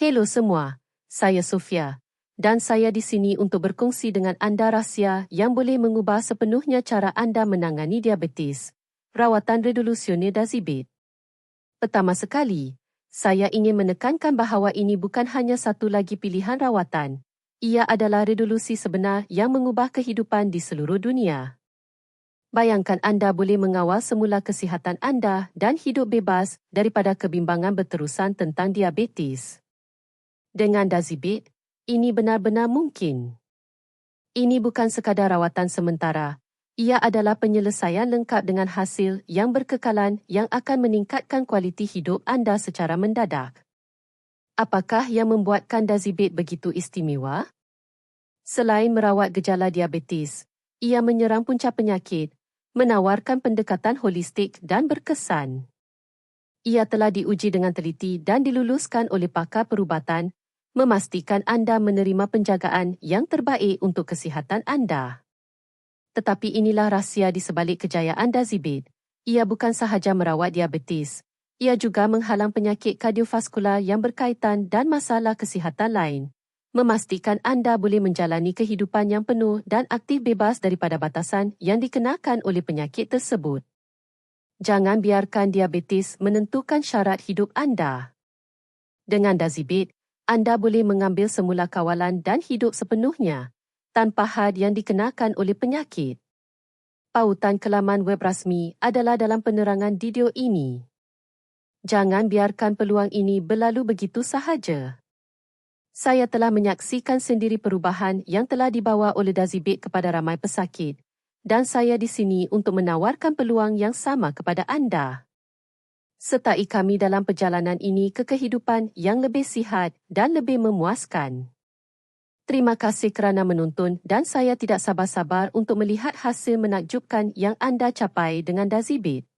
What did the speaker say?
Hello semua, saya Sofia dan saya di sini untuk berkongsi dengan anda rahsia yang boleh mengubah sepenuhnya cara anda menangani diabetes. Rawatan redulusionir Dazibit. Pertama sekali, saya ingin menekankan bahawa ini bukan hanya satu lagi pilihan rawatan. Ia adalah redulusi sebenar yang mengubah kehidupan di seluruh dunia. Bayangkan anda boleh mengawal semula kesihatan anda dan hidup bebas daripada kebimbangan berterusan tentang diabetes. Dengan Dazibit, ini benar-benar mungkin. Ini bukan sekadar rawatan sementara. Ia adalah penyelesaian lengkap dengan hasil yang berkekalan yang akan meningkatkan kualiti hidup anda secara mendadak. Apakah yang membuatkan Dazibit begitu istimewa? Selain merawat gejala diabetes, ia menyerang punca penyakit, menawarkan pendekatan holistik dan berkesan. Ia telah diuji dengan teliti dan diluluskan oleh pakar perubatan memastikan anda menerima penjagaan yang terbaik untuk kesihatan anda. Tetapi inilah rahsia di sebalik kejayaan Dazibit. Ia bukan sahaja merawat diabetes, ia juga menghalang penyakit kardiovaskular yang berkaitan dan masalah kesihatan lain. Memastikan anda boleh menjalani kehidupan yang penuh dan aktif bebas daripada batasan yang dikenakan oleh penyakit tersebut. Jangan biarkan diabetes menentukan syarat hidup anda. Dengan Dazibit, anda boleh mengambil semula kawalan dan hidup sepenuhnya tanpa had yang dikenakan oleh penyakit. Pautan ke laman web rasmi adalah dalam penerangan video ini. Jangan biarkan peluang ini berlalu begitu sahaja. Saya telah menyaksikan sendiri perubahan yang telah dibawa oleh Dazibit kepada ramai pesakit dan saya di sini untuk menawarkan peluang yang sama kepada anda sertai kami dalam perjalanan ini ke kehidupan yang lebih sihat dan lebih memuaskan. Terima kasih kerana menonton dan saya tidak sabar-sabar untuk melihat hasil menakjubkan yang anda capai dengan Dazibit.